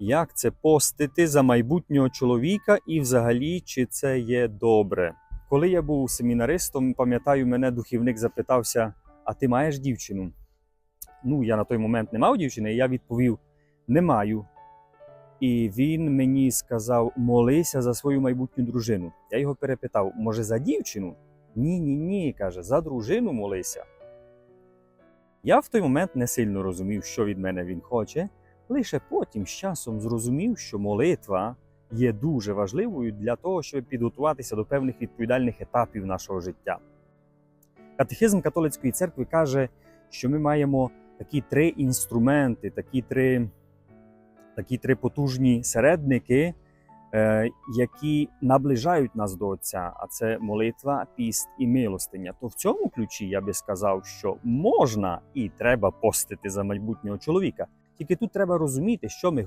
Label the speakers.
Speaker 1: як це постити за майбутнього чоловіка і взагалі чи це є добре. Коли я був семінаристом, пам'ятаю, мене духівник запитався: А ти маєш дівчину? Ну, я на той момент не мав дівчини, і я відповів: не маю. І він мені сказав: молися за свою майбутню дружину. Я його перепитав: може, за дівчину? Ні, ні, ні, каже, за дружину молися. Я в той момент не сильно розумів, що від мене він хоче, лише потім з часом зрозумів, що молитва є дуже важливою для того, щоб підготуватися до певних відповідальних етапів нашого життя. Катехизм католицької церкви каже, що ми маємо такі три інструменти, такі три, такі три потужні середники, е, які наближають нас до Отця, а це молитва, піст і милостиня. То в цьому ключі я би сказав, що можна і треба постити за майбутнього чоловіка. Тільки тут треба розуміти, що ми